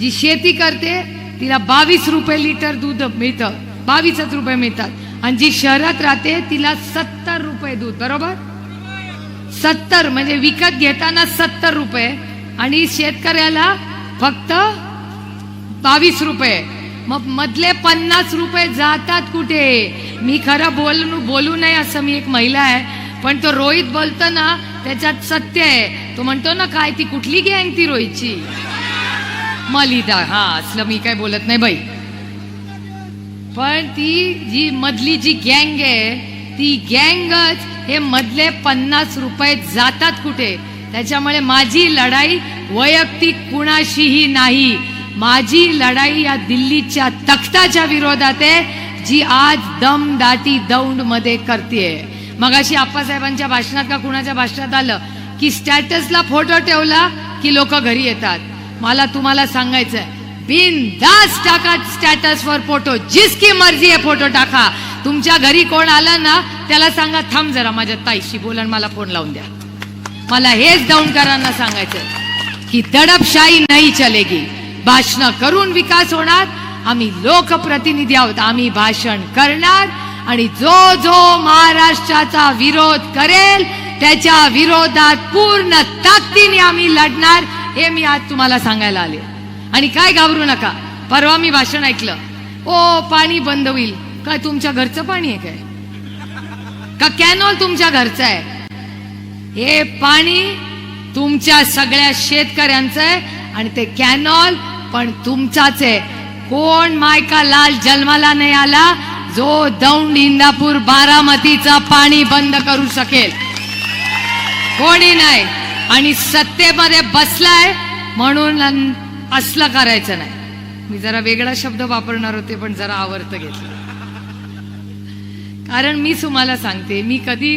जी शेती करते तिला बावीस रुपये लिटर दूध मिळतं. बावीसच रुपये मिळतात. आणि जी शहरात राहते तिला सत्तर रुपये दूध बरोबर? सत्तर म्हणजे विकत घेताना सत्तर रुपये. आणि शेतकऱ्याला फक्त बावीस रुपये. मग मधले पन्नास रुपये जातात कुठे? मी खरं बोल बोलू नये असं मी एक महिला आहे. पण तो रोहित बोलतो ना त्याच्यात सत्य आहे. तो म्हणतो ना काय ती कुठली गँग ती रोहितची? मलिदा हा असलं मी काय बोलत नाही बाई. पण ती जी मधली जी गँग आहे ती गँगच हे मधले पन्नास रुपये जातात कुठे? त्याच्यामुळे माझी लढाई वैयक्तिक कुणाशीही नाही. माझी लढाई या दिल्लीच्या तख्ताच्या विरोधात आहे जी आज दम दाटी दौंडमध्ये करते मग अशी आप्पासाहेबांच्या भाषणात का कुणाच्या भाषणात आलं? की स्टॅटसला फोटो ठेवला की लोक घरी येतात? मला तुम्हाला सांगायचंय. बिनदास टाका स्टॅटस वर फोटो जिसकी मर्जी आहे फोटो टाका. तुमच्या घरी कोण आलं ना त्याला सांगा थांब जरा माझ्या ताईशी बोला मला फोन लावून द्या. मला हेच दौंडकरांना सांगायचंय की दडपशाही नाही चलेगी. भाषण करून विकास होणार. आम्ही लोकप्रतिनिधी आहोत. आम्ही भाषण करणार. आणि जो जो महाराष्ट्राचा विरोध करेल त्याच्या विरोधात पूर्ण ताकदीने आम्ही लढणार. हे मी आज तुम्हाला सांगायला आले. आणि काय घाबरू नका. परवा मी भाषण ऐकलं. ओ पाणी बंद होईल. काय तुमच्या घरचं पाणी आहे काय? का कॅनॉल तुमच्या घरचं आहे? हे पाणी तुमच्या सगळ्या शेतकऱ्यांचं आहे आणि ते कॅनॉल पण तुमचाच आहे. कोण मायका लाल जन्माला नाही आला जो दौंड इंदापूर बारामतीचा पाणी बंद करू शकेल. कोणी नाही. आणि सत्तेमध्ये बसलाय म्हणून असलं करायचं नाही. मी जरा वेगळा शब्द वापरणार होते पण जरा आवर्त घेतलं. कारण मी तुम्हाला सांगते मी कधी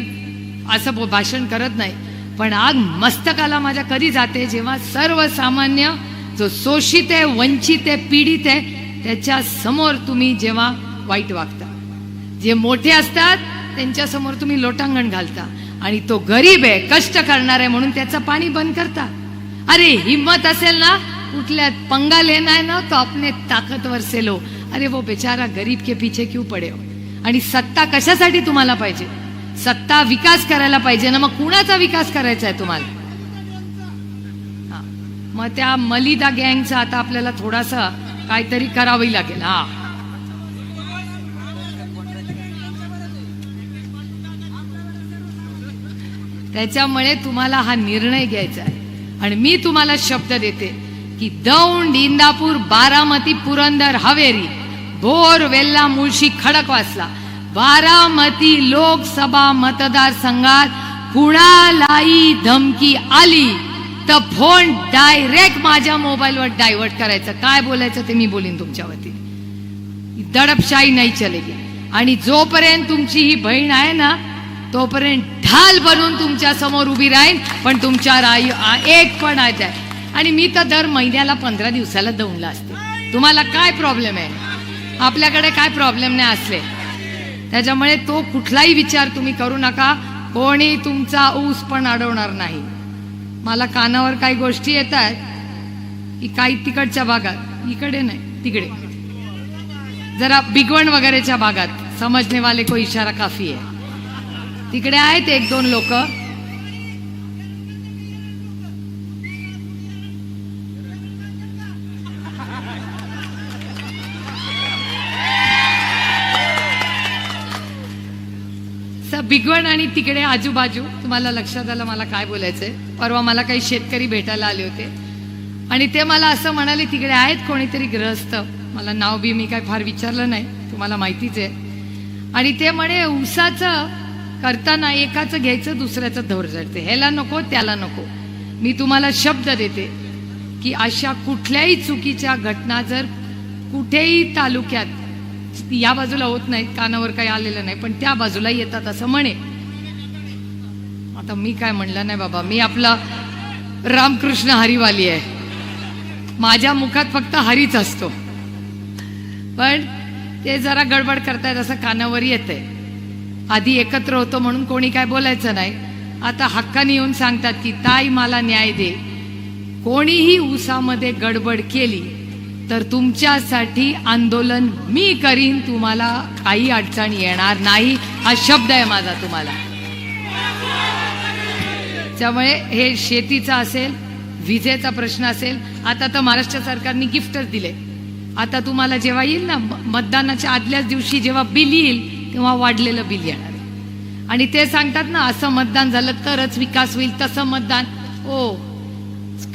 असं भाषण करत नाही पण आग मस्तकाला माझ्या कधी जाते जेव्हा सर्वसामान्य जो शोषित आहे वंचित आहे पीडित आहे त्याच्यासमोर तुम्ही जेव्हा वाईट वागता. जे मोठे असतात त्यांच्यासमोर तुम्ही लोटांगण घालता. आणि तो गरीब आहे कष्ट करणार आहे म्हणून त्याचं पाणी बंद करता अरे हिम्मत असेल ना कुठल्या पंगा लेना है ना तो अपने ताकदवर से लो अरे वो बेचारा गरीब के पीछे क्यों पडे हो? आणि सत्ता कशासाठी तुम्हाला पाहिजे? सत्ता विकास करायला पाहिजे ना मग कुणाचा विकास करायचा आहे तुम्हाला? मग त्या मलिदा गँगचा आता आपल्याला थोडासा काहीतरी करावी लागेल हा. त्याच्यामुळे तुम्हाला हा निर्णय घ्यायचा आहे. आणि मी तुम्हाला शब्द देते की दौंड इंदापूर बारामती पुरंदर हवेरी भोर वेल्ला मुळशी खडकवासला बारामती लोकसभा मतदारसंघात कुणालाही धमकी आली? तर फोन डायरेक्ट माझ्या मोबाईलवर डायव्हर्ट करायचं. काय बोलायचं ते मी बोलीन तुमच्या वतीने. दडपशाही नाही चलेगी. आणि जोपर्यंत तुमची ही बहीण आहे ना तोपर्यंत ढाल बनून तुमच्यासमोर उभी राहीन पण तुमच्या राई एक पण आहे. आणि मी तर दर महिन्याला पंधरा दिवसाला दौंडला असते. तुम्हाला काय प्रॉब्लेम आहे? आपल्याकडे काय प्रॉब्लेम नाही असले. त्याच्यामुळे तो कुठलाही विचार तुम्ही करू नका. कोणी तुमचा ऊस पण अडवणार नाही. मला कानावर काही गोष्टी येत आहेत की काही तिकडच्या भागात. इकडे नाही तिकडे. जरा बिगवण वगैरेच्या भागात. समजणेवाले को इशारा काफी आहे. तिकडे आहेत एक दोन लोक. बिगवण आणि तिकडे आजूबाजू तुम्हाला लक्षात आलं मला काय बोलायचंय? परवा मला काही शेतकरी भेटायला आले होते. आणि ते मला असं म्हणाले तिकडे आहेत कोणीतरी ग्रहस्थ मला नाव बी मी काय फार विचारलं नाही तुम्हाला माहितीच आहे. आणि ते म्हणे उसाचं करताना एकाचं घ्यायचं दुसऱ्याचं धोर जडते ह्याला नको त्याला नको. मी तुम्हाला शब्द देते की अशा कुठल्याही चुकीच्या घटना जर कुठेही तालुक्यात या बाजूला होत नाहीत कानावर काही आलेलं नाही पण त्या बाजूला येतात असं म्हणे. आता मी काय म्हणलं नाही बाबा मी आपला रामकृष्ण हरिवाली आहे. माझ्या मुखात फक्त हरीच असतो. पण ते जरा गडबड करतायत असं कानावर येते आधी एकत्र होतो म्हणून कोणी काय बोलायचं नाही. आता हक्काने येऊन सांगतात की ताई मला न्याय दे. कोणीही उसामध्ये गडबड केली तर तुमच्यासाठी आंदोलन मी करीन. तुम्हाला काही अडचण येणार नाही. हा शब्द आहे माझा तुम्हाला. त्यामुळे हे शेतीचा असेल विजेचा प्रश्न असेल आता तर महाराष्ट्र सरकारने गिफ्टच दिले. आता तुम्हाला जेव्हा येईल ना मतदानाच्या आदल्याच दिवशी जेव्हा बिल येईल किंवा वाढलेलं बिल येणार आणि ते सांगतात ना असं मतदान झालं तरच विकास होईल तसं मतदान. ओ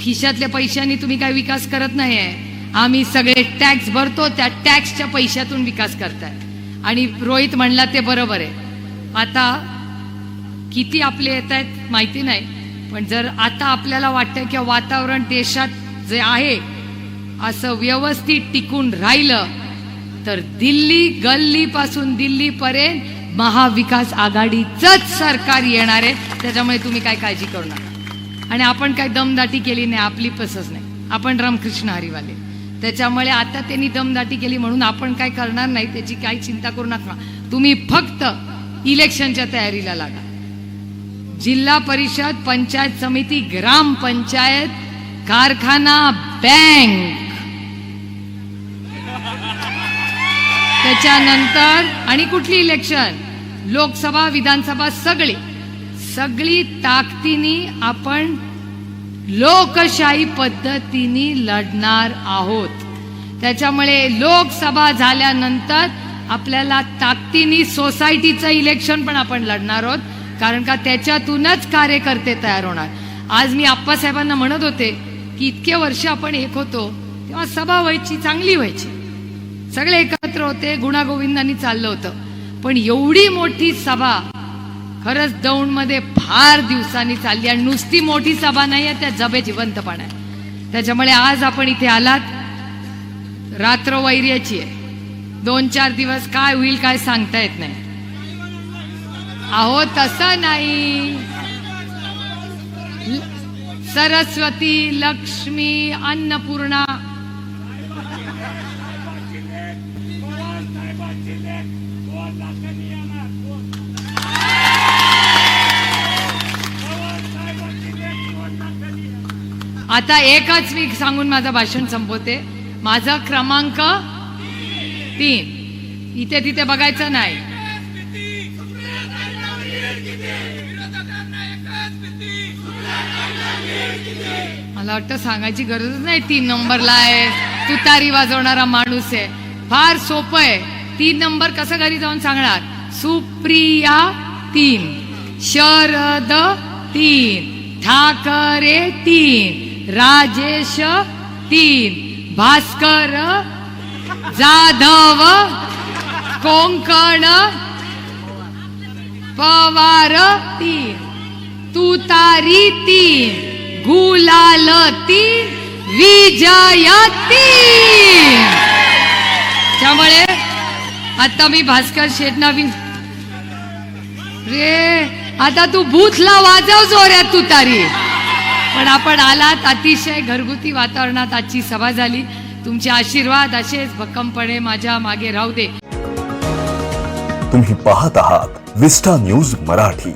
खिशातल्या पैशांनी तुम्ही काय विकास करत नाही आहे आम्ही सगळे टॅक्स भरतो त्या टॅक्सच्या पैशातून विकास करताय. आणि रोहित म्हणला ते बरोबर आहे. आता किती आपले येत आहेत माहिती नाही पण जर आता आपल्याला वाटतं की वातावरण देशात जे आहे असं व्यवस्थित टिकून राहिलं तर दिल्ली गल्ली पासून दिल्ली पर्यंत महाविकास आघाडीचंच सरकार येणार आहे. त्याच्यामुळे तुम्ही काय काळजी करू नका. आणि आपण काय दमदाटी केली नाही आपली पसच नाही. आपण रामकृष्ण हरिवाले. त्याच्यामुळे आता त्यांनी दमदाटी केली म्हणून आपण काय करणार नाही त्याची काही चिंता करू नका. तुम्ही फक्त इलेक्शनच्या तयारीला लागा. जिल्हा परिषद पंचायत समिती ग्रामपंचायत कारखाना बँक. त्याच्यानंतर आणि कुठली इलेक्शन लोकसभा विधानसभा सगळी. सगळी ताकदीने आपण लोकशाही पद्धतीने लढणार आहोत. त्याच्यामुळे लोकसभा झाल्यानंतर आपल्याला ताकदीने सोसायटीचं इलेक्शन पण आपण लढणार आहोत कारण का त्याच्यातूनच कार्यकर्ते तयार होणार. आज मी आप्पासाहेबांना म्हणत होते की इतके वर्ष आपण एक होतो तेव्हा सभा व्हायची चांगली व्हायची. सगळे एकत्र होते गुणागोविंदांनी चाललं होतं. पण एवढी मोठी सभा खरंच दौंडमध्ये फार दिवसांनी चालली आणि नुसती मोठी सभा नाही आहे त्या जबे जिवंतपणा आहे. त्याच्यामुळे आज आपण इथे आलात. रात्र वैर्याची आहे. दोन चार दिवस काय होईल काय सांगता येत नाही. अहो तसं नाही. सरस्वती लक्ष्मी अन्नपूर्णा आता एकच मी सांगून माझं भाषण संपवते. माझा क्रमांक तीन. इथे तिथे बघायचं नाही. मला वाटतं सांगायची गरजच नाही तीन नंबरला आहे. तुतारी वाजवणारा माणूस आहे. फार सोपं आहे. तीन नंबर कसं घरी जाऊन सांगणार? सुप्रिया तीन शरद तीन ठाकरे तीन राजेश तीन भास्कर जाधव कोंकण पवार तीन तुतारी तीन गुलाल तीन विजय तीन. त्यामुळे आता मी भास्कर शेटना रे आता तू बूथला वाजव जोऱ्यात तू तारी. पण आपण आलात अतिशय घरगुती वातावरणात आजची सभा झाली. तुमचे आशीर्वाद असेच भक्कमपणे माझ्या मागे राहू दे. तुम्ही पाहत आहात विस्टा न्यूज मराठी.